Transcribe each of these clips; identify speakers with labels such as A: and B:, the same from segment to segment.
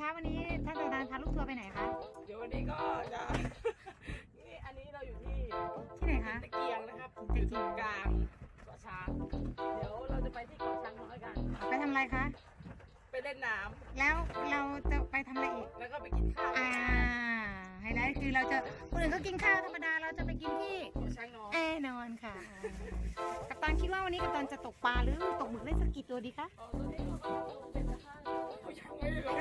A: คะวันนี้ท่านประธานพาลูกทัวร์ไปไหนคะ
B: เดี๋ยววันนี้ก็จะ นี่อันนี้เราอยู่ที่
A: ที่ไหนคะ
B: ตะเกียงนะครับอยู่ตรงกลางเกาะช้าง เดี๋ยวเราจะไปที่เกาะช้างน้อยกัน
A: ไปทำอะไรคะ
B: ไปเล่นน้
A: แล้วเราจะไปทำอะไรอีกำ
B: แล้วก็ไปกินข้าว
A: อ่าไฮไลท์คือเราจะคนอื่นก็กินข้าวธรรมดาเราจะไปกินที่
B: เกาะช้างน้อย
A: แน่นอนค่ะ กัปตันคิดว่าวันนี้กัปตันจะตกปลาหรือตกหมึกได้สักกี่ตัวดีคะ
B: ไม่ได้ลง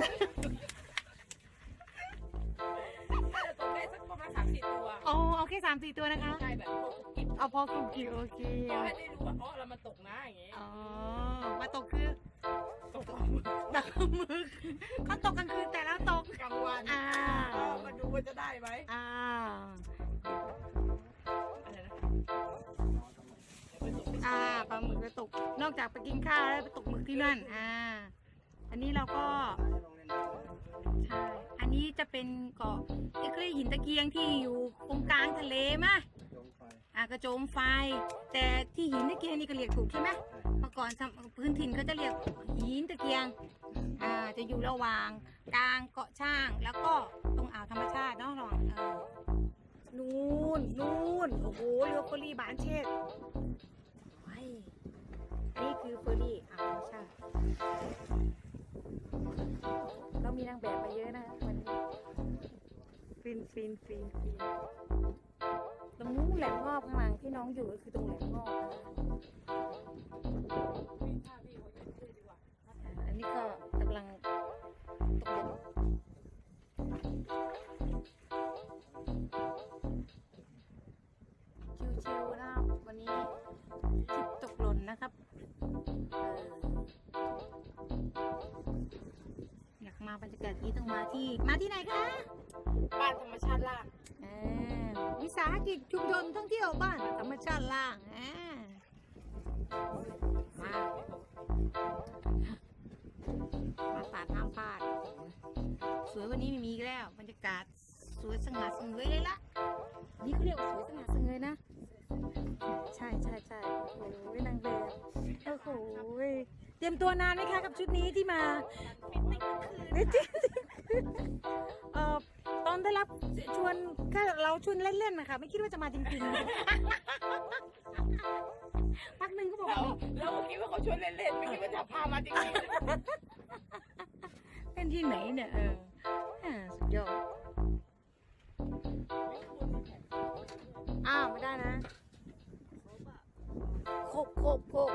B: น่าจะตกได้สักประมาณสามสี่ตัว
A: โอ้เอาแค่สามสี่ตัวนะคะ
B: ใช่แบบพวกกิน
A: เอาพอคุกกี้โอเค
B: ก็ให้ได้รู้ว่าอ๋อเรามาตกนะอย่างเงี้ย
A: อ๋อมาตกคือ
B: ตกปลาหมึก
A: ตกหมึกเขาตกกลางคืนแต่เราตก
B: กลางวัน
A: อ่า
B: ก็มาดูว่าจะได้ไหม
A: อ่า
B: อะไรนะ
A: อ่าปลาหมึกจะตก นอกจากไปกินข้าวแล้วไปตกหมึกที่นั่นอ่า อันนี้เราก็ใช่อันนี้จะเป็นเกาะเอ็กเรหินตะเกียงที่อยู่ตรงกลางทะเลมะอ่ากระโจมไฟ แต่ที่หินตะเกียงนี่ก็เรียกถูกใช่ไหมเมื่อก่อนพื้นถิ่นเขาจะเรียกหินตะเกียงอ่าจะอยู่ระหว่างกลางเกาะช่าง แล้วก็ตรงอ่าวธรรมชาติเนาะระหว่างเออนู่นนู่นโอ้โหเรือรี่บานเชษไว้อันนี้คือเฟอร์รีางแบบมาเยอะนะคะวันนี้ฟินฟินฟินฟินตรงนู้นแหลมงอบข้างหลังที่น้องอยู่ก็คือตรงแหลมงอบนะคะ มาบรรยากาศนี้ต้องมาที่ มาที่ไหนคะ
B: บ้านธรรมชาติล่าง
A: อ่าวิสาหกิจชุมชนท่องเที่ยวบ้านธรรมชาติล่างอ่ามามาตาดห้ามพลาด สวยวันนี้ไม่มีอีกแล้ว บรรยากาศสวยสง่าสงวยเลยละนี่เขาเรียกว่าสวยสง่าสงวยนะ ใช่ใช่ใช่โอ้โหนางแบบโอ้โห เตรียมตัวนานไหมคะกับชุดนี้ที่มานี่จริงเอ่อตอนได้รับชวนแค่เราชวนเล่นๆนะคะไม่คิดว่าจะมาจริงๆพักหนึ่งก็บอก
B: เรา
A: ว่า
B: เราคิดว่าเขาชวนเล่นๆไม่คิดว่าจะพามาจริง
A: เล่นที่ไหนเนี่ยเอออ่าสุดยอดอ้าวไม่ได้นะโคกโคกโคก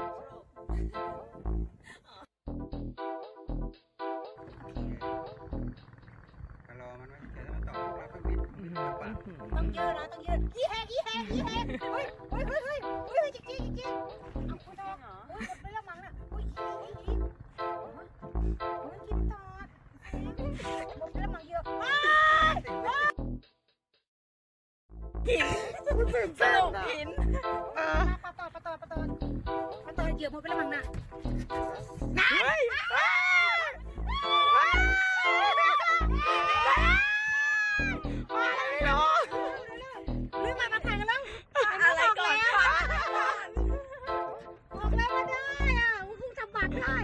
C: อ
A: งยืดนะต้องยืดยี่แฮกยี่แฮกยี่แฮกเฮ้ยเฮ้ยเฮ้ยเฮ้ยเฮ้ยจริงจริงจริงเอาคุณดอเฮ้ยไม่ละมั้งน่ะเฮ้ยยี่ยี่ยี่เฮ้ยกินตอดหมดไปละมั้งเยอะอ้าย
B: ๆสนุกหินเออ
A: ปะตอดปะตอดปะตอดปะตอดเหยียบหมดไปละมั้งน่ะ
B: เฮ้ยมาเลยเห รอ
A: เรื่องมามาถ่ายกันแล้ว
B: อะไรก่อนคะ
A: บอกแล้วว่าได้อะคุณทำบัตรได้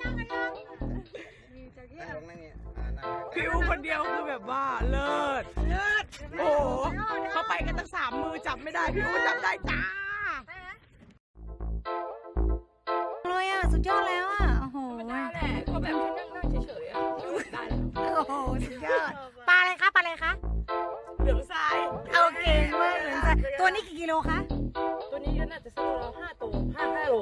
A: ยังยังนี่จะเยี่ย
C: นั่ง
A: ม
C: ลงนั่งเนี่ยอ่านั่ง
B: พิวคนเดียวคือแบบว่าเลิศ เลิศ โอ้โหเขาไปกันตั้งสามมือจับไม่ได้พิวก็จับได้จ้า
A: เลยอะ สุดยอดแล้วอะ โอ้โห
B: ธรรมดาแหละก็แบบนั่งนั่งเฉยๆอะได้แล้ว
A: โอ้โห สุดยอด โลคะ
B: ตัวนี้ก็น่าจะสักเราห้าตัวห้าห้าโล